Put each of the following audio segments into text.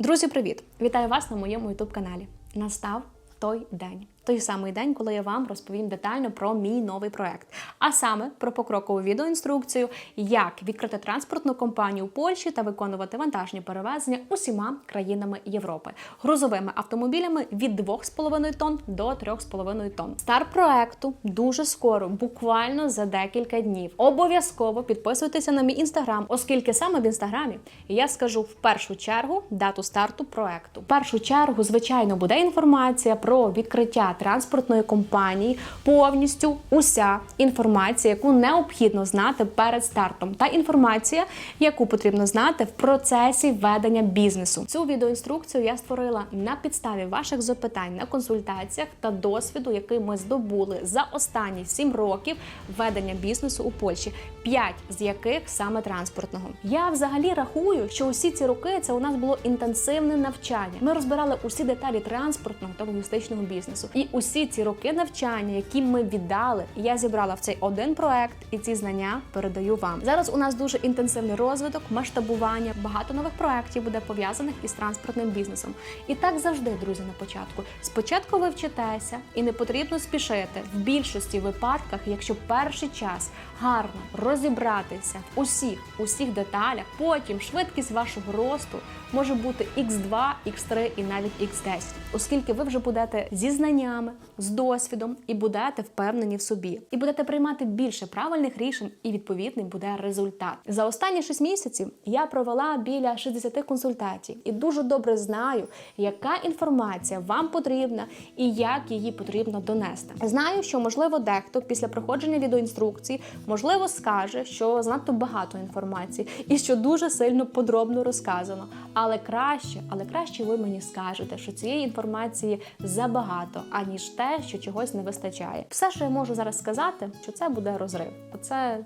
Друзі, привіт! Вітаю вас на моєму youtube каналі. Настав той день. Той самий день, коли я вам розповім детально про мій новий проект, а саме про покрокову відеоінструкцію, як відкрити транспортну компанію у Польщі та виконувати вантажні перевезення усіма країнами Європи, грузовими автомобілями від 2,5 тонн до 3,5 тонн. Старт проекту дуже скоро, буквально за декілька днів. Обов'язково підписуйтеся на мій інстаграм, оскільки саме в інстаграмі я скажу в першу чергу дату старту проекту. В першу чергу, звичайно, буде інформація про відкриття транспортної компанії, повністю уся інформація, яку необхідно знати перед стартом, та інформація, яку потрібно знати в процесі ведення бізнесу. Цю відеоінструкцію я створила на підставі ваших запитань на консультаціях та досвіду, який ми здобули за останні 7 років ведення бізнесу у Польщі, 5 з яких саме транспортного. Я взагалі рахую, що усі ці роки це у нас було інтенсивне навчання. Ми розбирали усі деталі транспортного та логістичного бізнесу. І усі ці роки навчання, які ми віддали, я зібрала в цей один проект, і ці знання передаю вам. Зараз у нас дуже інтенсивний розвиток, масштабування, багато нових проєктів буде пов'язаних із транспортним бізнесом. І так завжди, друзі, на початку. Спочатку ви вчитеся, і не потрібно спішити в більшості випадках, якщо перший час гарно розібратися в усіх усіх деталях, потім швидкість вашого росту може бути x2, x3 і навіть x10, оскільки ви вже будете зі знаннями, з досвідом і будете впевнені в собі, і будете приймати більше правильних рішень, і відповідний буде результат. За останні 6 місяців я провела біля 60 консультацій і дуже добре знаю, яка інформація вам потрібна і як її потрібно донести. Знаю, що можливо дехто після проходження відеоінструкції можливо скаже, що занадто багато інформації і що дуже сильно подробно розказано. Але краще, але краще ви мені скажете, що цієї інформації забагато, аніж те, що чогось не вистачає. Все, що я можу зараз сказати, що це буде розрив. Оце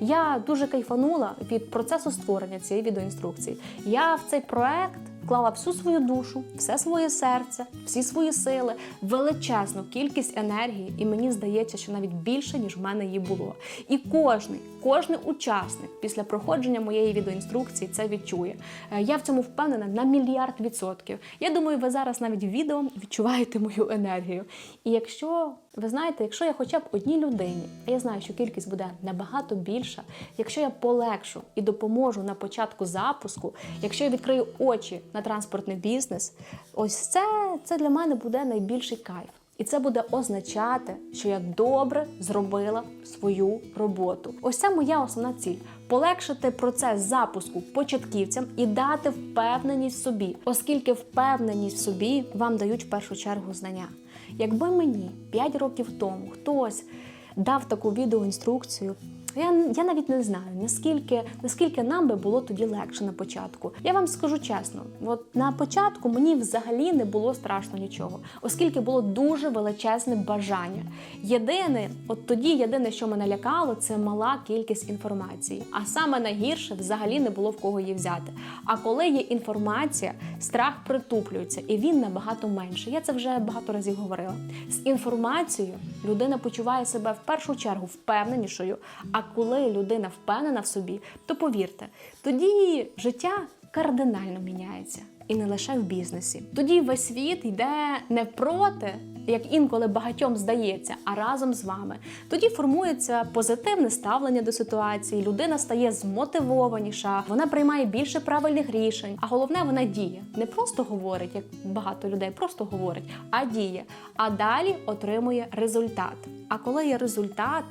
я дуже кайфанула від процесу створення цієї відеоінструкції. Я в цей проект. Вклала всю свою душу, все своє серце, всі свої сили, величезну кількість енергії, і мені здається, що навіть більше, ніж в мене її було. І кожний, кожний учасник після проходження моєї відеоінструкції це відчує. Е, Я в цьому впевнена на мільярд відсотків. Я думаю, ви зараз навіть відео відчуваєте мою енергію. І якщо ви знаєте, якщо я хоча б одній людині, а я знаю, що кількість буде набагато більша, якщо я полегшу і допоможу на початку запуску, якщо я відкрию очі на транспортний бізнес, ось це, це для мене буде найбільший кайф. І це буде означати, що я добре зробила свою роботу. Ось це моя основна ціль полегшити процес запуску початківцям і дати впевненість собі, оскільки впевненість в собі вам дають в першу чергу знання. Якби мені 5 років тому хтось дав таку відеоінструкцію, я, я навіть не знаю, наскільки, наскільки нам би було тоді легше на початку. Я вам скажу чесно, от на початку мені взагалі не було страшно нічого, оскільки було дуже величезне бажання. Єдине, от тоді єдине, що мене лякало, це мала кількість інформації. А саме найгірше взагалі не було в кого її взяти. А коли є інформація, страх притуплюється, і він набагато менше. Я це вже багато разів говорила. З інформацією людина почуває себе в першу чергу впевненішою. А коли людина впевнена в собі, то повірте, тоді життя кардинально міняється. І не лише в бізнесі. Тоді весь світ йде не проти, як інколи багатьом здається, а разом з вами. Тоді формується позитивне ставлення до ситуації, людина стає змотивованіша, вона приймає більше правильних рішень, а головне, вона діє. Не просто говорить, як багато людей просто говорить, а діє. А далі отримує результат. А коли є результат,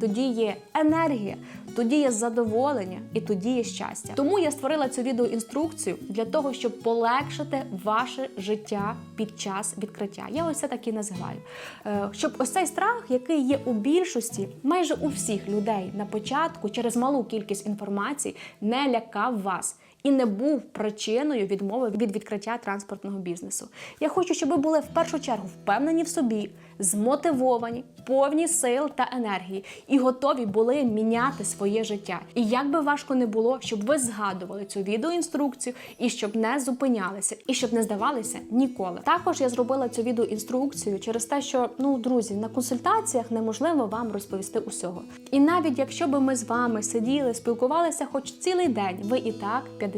тоді є енергія, тоді є задоволення і тоді є щастя. Тому я створила цю відеоінструкцію для того, щоб полегшити ваше життя під час відкриття. Я ось це так і називаю. Е, Щоб ось цей страх, який є у більшості, майже у всіх людей на початку, через малу кількість інформації, не лякав вас. І не був причиною відмови від відкриття транспортного бізнесу. Я хочу, щоб ви були в першу чергу впевнені в собі, змотивовані, повні сил та енергії і готові були міняти своє життя. І як би важко не було, щоб ви згадували цю відеоінструкцію і щоб не зупинялися, і щоб не здавалися ніколи. Також я зробила цю відеоінструкцію через те, що ну друзі, на консультаціях неможливо вам розповісти усього. І навіть якщо би ми з вами сиділи, спілкувалися хоч цілий день, ви і так 50%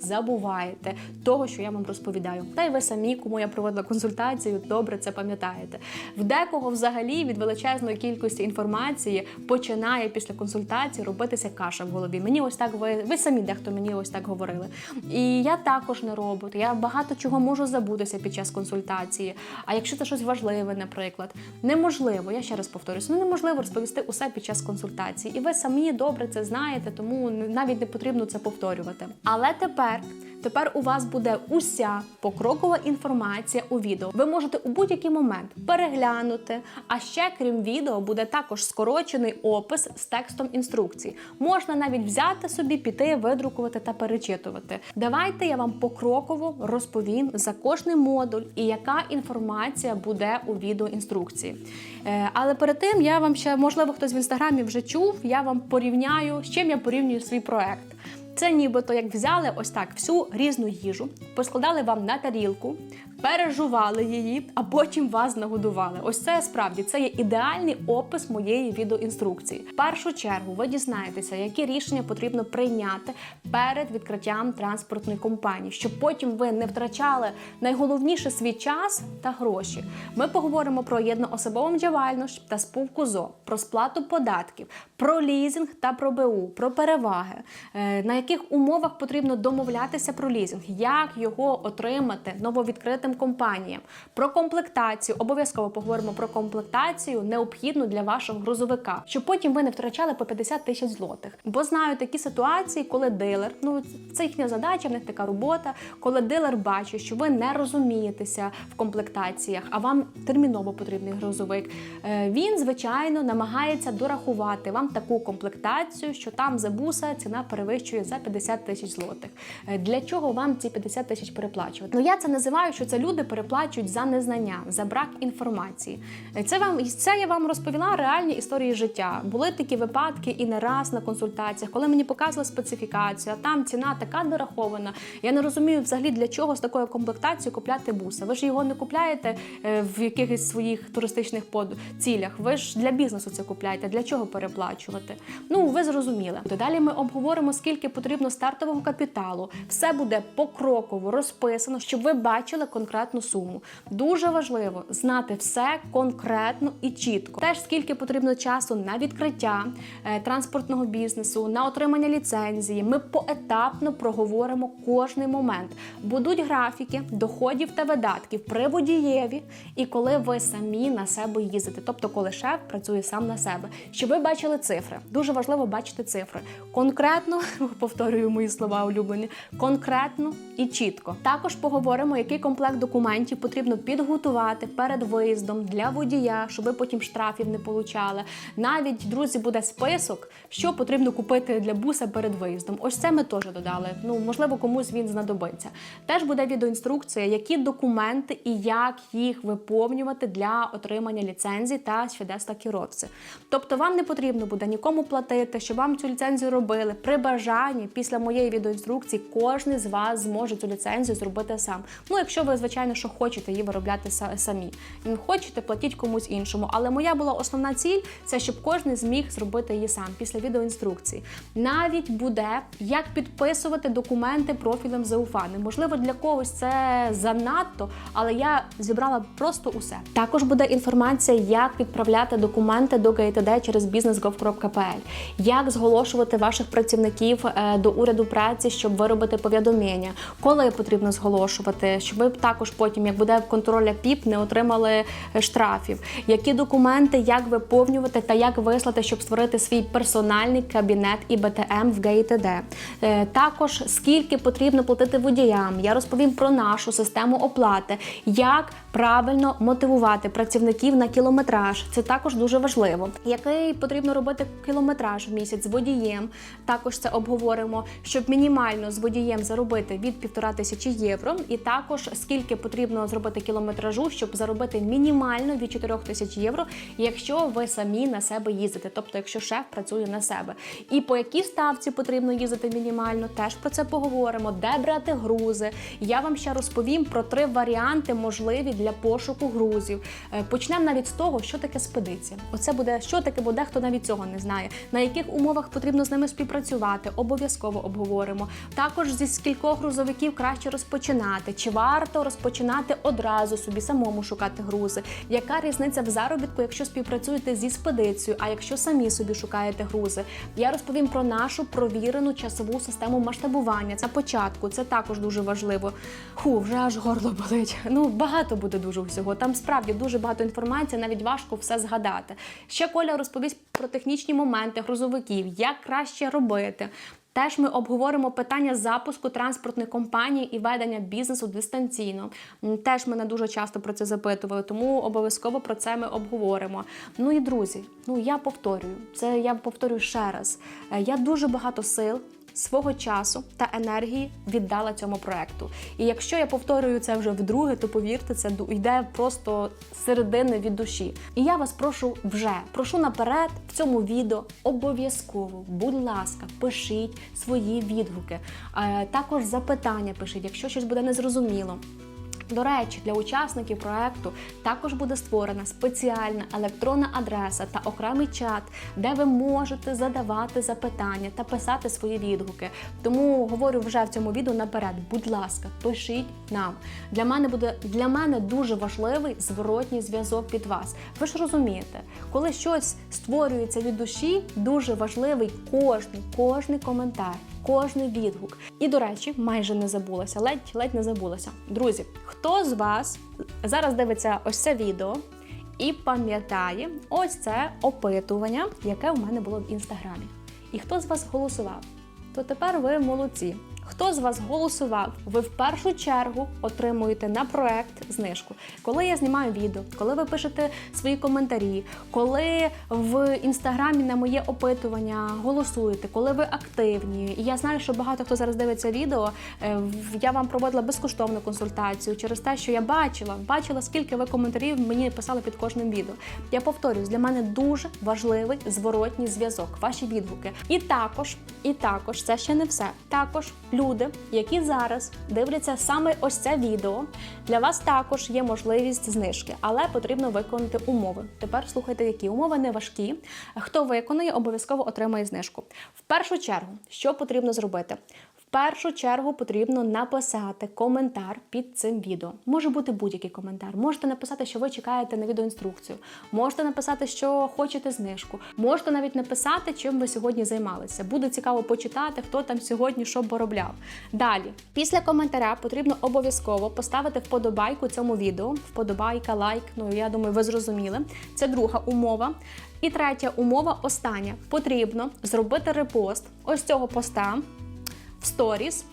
забуваєте того, що я вам розповідаю. Та й ви самі, кому я проводила консультацію, добре це пам'ятаєте. В декого взагалі від величезної кількості інформації починає після консультації робитися каша в голові. Мені ось так ви, ви самі дехто мені ось так говорили. І я також не роблю. Я багато чого можу забутися під час консультації. А якщо це щось важливе, наприклад, неможливо, я ще раз повторюсь, ну неможливо розповісти усе під час консультації. І ви самі добре це знаєте, тому навіть не потрібно це повторювати. Але тепер. Тепер у вас буде уся покрокова інформація у відео. Ви можете у будь-який момент переглянути. А ще, крім відео, буде також скорочений опис з текстом інструкцій. Можна навіть взяти собі, піти, видрукувати та перечитувати. Давайте я вам покроково розповім за кожний модуль і яка інформація буде у відеоінструкції. Е, але перед тим я вам ще, можливо, хтось в інстаграмі вже чув, я вам порівняю, з чим я порівнюю свій проект. Це нібито як взяли ось так всю різну їжу, поскладали вам на тарілку, пережували її, а потім вас нагодували. Ось це справді це є ідеальний опис моєї відеоінструкції. В першу чергу ви дізнаєтеся, які рішення потрібно прийняти перед відкриттям транспортної компанії, щоб потім ви не втрачали найголовніше свій час та гроші. Ми поговоримо про єдноособову діяльність та спілку ЗО, про сплату податків, про лізинг та про БУ, про переваги, е, на яких умовах потрібно домовлятися про лізинг, як його отримати нововідкритим компаніям, про комплектацію. Обов'язково поговоримо про комплектацію, необхідну для вашого грузовика, щоб потім ви не втрачали по 50 тисяч злотих. Бо знаю такі ситуації, коли дилер, ну це їхня задача, в них така робота, коли дилер бачить, що ви не розумієтеся в комплектаціях, а вам терміново потрібний грузовик. е, Він, звичайно, намагається дорахувати вам таку комплектацію, що там за буса ціна перевищує за 50 тисяч злотих. Е, Для чого вам ці 50 тисяч переплачувати? Ну я це називаю, що це люди переплачують за незнання, за брак інформації. Це вам це я вам розповіла реальні історії життя. Були такі випадки і не раз на консультаціях, коли мені показували специфікацію, а там ціна така дорахована. Я не розумію взагалі для чого з такою комплектацією купляти буса. Ви ж його не купляєте е, в якихось своїх туристичних цілях. Ви ж для бізнесу це купляєте. Для чого переплачувати? Ну ви зрозуміли. То далі ми обговоримо, скільки потрібно стартового капіталу. Все буде покроково розписано, щоб ви бачили конкретну суму. Дуже важливо знати все конкретно і чітко. Теж скільки потрібно часу на відкриття е, транспортного бізнесу, на отримання ліцензії. Ми поетапно проговоримо кожний момент. Будуть графіки доходів та видатків при водієві, і коли ви самі на себе їздите, тобто коли шеф працює сам на себе, щоб ви бачили цифри. Дуже важливо бачити цифри конкретно, повторюю мої слова улюблені, конкретно і чітко. Також поговоримо, який комплект документів потрібно підготувати перед виїздом для водія, щоб ви потім штрафів не получали. Навіть друзі, буде список, що потрібно купити для буса перед виїздом. Ось це ми теж додали. Ну можливо, комусь він знадобиться. Теж буде відеоінструкція, які документи і як їх виповнювати для отримання ліцензії та свідоцтва керовці. Тобто вам не потрібно буде нікому платити, щоб вам цю ліцензію робили. При бажанні після моєї відеоінструкції кожен з вас зможе цю ліцензію зробити сам. Ну, якщо ви, звичайно, що хочете її виробляти самі. Не хочете, платіть комусь іншому. Але моя була основна ціль це щоб кожен зміг зробити її сам після відеоінструкції. Навіть буде як підписувати документи профілем зауфани. Можливо, для когось це занадто, але я зібрала просто усе. Також буде інформація, як відправляти документи до ГІТД через business.gov.pl, як зголошувати ваших працівників е, до уряду праці, щоб виробити повідомлення, коли потрібно зголошувати, щоб ви також потім, як буде контроля ПІП, не отримали е, штрафів, які документи, як виповнювати та як вислати, щоб створити свій персональний кабінет і БТМ в ГІТД. Е, Також скільки потрібно платити водіям. Я розповім про нашу систему оплати, як правильно мотивувати працівників на кілометраж. Це також дуже важливо. Який потрібно робити кілометраж в місяць з водієм. Також це обговоримо, щоб мінімально з водієм заробити від півтора тисячі євро, і також скільки потрібно зробити кілометражу, щоб заробити мінімально від 4 тисяч євро, якщо ви самі на себе їздите, тобто якщо шеф працює на себе. І по якій ставці потрібно їздити мінімально, теж про це поговоримо. Де брати грузи? Я вам ще розповім про три варіанти можливі для пошуку грузів. Е, Почнемо навіть з того, що таке спедиція. Оце буде що таке, бо дехто навіть цього не знає. На яких умовах потрібно з ними співпрацювати? обов'язково обговоримо. Також зі скількох грузовиків краще розпочинати, чи варто розпочинати одразу собі самому шукати грузи. Яка різниця в заробітку, якщо співпрацюєте зі спедицією, а якщо самі собі шукаєте грузи? Я розповім про нашу провірену часову систему масштабування. Це початку, це також дуже важливо. Ху, вже аж горло болить. Ну багато буде дуже всього. Там справді дуже багато інформації, навіть важко все згадати. Ще Коля розповість про технічні моменти грузовиків, як краще робити. Теж ми обговоримо питання запуску транспортних компаній і ведення бізнесу дистанційно. Теж мене дуже часто про це запитували, тому обов'язково про це ми обговоримо. Ну і друзі, ну я повторюю, це я повторюю ще раз. Е, Я дуже багато сил. Свого часу та енергії віддала цьому проекту. І якщо я повторюю це вже вдруге, то повірте, це йде просто середини від душі. І я вас прошу вже, прошу наперед в цьому відео обов'язково, будь ласка, пишіть свої відгуки. Е, також запитання пишіть, якщо щось буде незрозуміло. До речі, для учасників проекту також буде створена спеціальна електронна адреса та окремий чат, де ви можете задавати запитання та писати свої відгуки. Тому говорю вже в цьому відео наперед. Будь ласка, пишіть нам. Для мене буде для мене дуже важливий зворотній зв'язок від вас. Ви ж розумієте, коли щось створюється від душі, дуже важливий кожний, кожний коментар. Кожний відгук. І, до речі, майже не забулася, ледь ледь не забулася. Друзі, хто з вас зараз дивиться ось це відео і пам'ятає ось це опитування, яке у мене було в інстаграмі? І хто з вас голосував? То тепер ви молодці. Хто з вас голосував, ви в першу чергу отримуєте на проект знижку. Коли я знімаю відео, коли ви пишете свої коментарі, коли в інстаграмі на моє опитування голосуєте, коли ви активні. І я знаю, що багато хто зараз дивиться відео. е, Я вам проводила безкоштовну консультацію через те, що я бачила, бачила, скільки ви коментарів мені писали під кожним відео. Я повторюсь, для мене дуже важливий зворотній зв'язок, ваші відгуки. І також, і також, це ще не все. Також люди, які зараз дивляться саме ось це відео, для вас також є можливість знижки, але потрібно виконати умови. Тепер слухайте, які умови не важкі. Хто виконує, обов'язково отримає знижку. В першу чергу, що потрібно зробити? Першу чергу потрібно написати коментар під цим відео. Може бути будь-який коментар. Можете написати, що ви чекаєте на відеоінструкцію. Можете написати, що хочете знижку. Можете навіть написати, чим ви сьогодні займалися. Буде цікаво почитати, хто там сьогодні що поробляв. Далі, після коментаря потрібно обов'язково поставити вподобайку цьому відео. Вподобайка, лайк. Ну я думаю, ви зрозуміли. Це друга умова. І третя умова, остання. Потрібно зробити репост ось цього поста в сторіс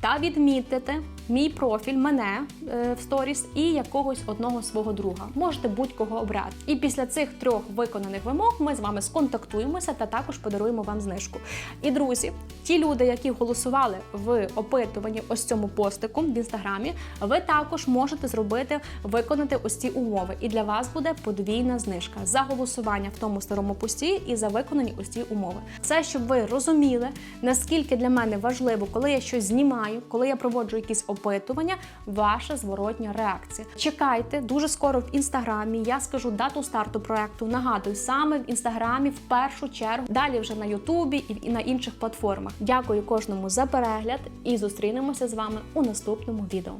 та відмітити мій профіль, мене е, в сторіс і якогось одного свого друга. Можете будь-кого обрати. І після цих трьох виконаних вимог ми з вами сконтактуємося та також подаруємо вам знижку. І друзі, ті люди, які голосували в опитуванні ось цьому постику в інстаграмі, ви також можете зробити виконати ось ці умови. І для вас буде подвійна знижка за голосування в тому старому пості і за виконані ось ці умови. Це щоб ви розуміли, наскільки для мене важливо, коли я щось знімаю, коли я проводжу якісь опитування, ваша зворотня реакція. Чекайте дуже скоро в інстаграмі. Я скажу дату старту проекту. Нагадую, саме в інстаграмі в першу чергу, далі вже на Ютубі і на інших платформах. Дякую кожному за перегляд і зустрінемося з вами у наступному відео.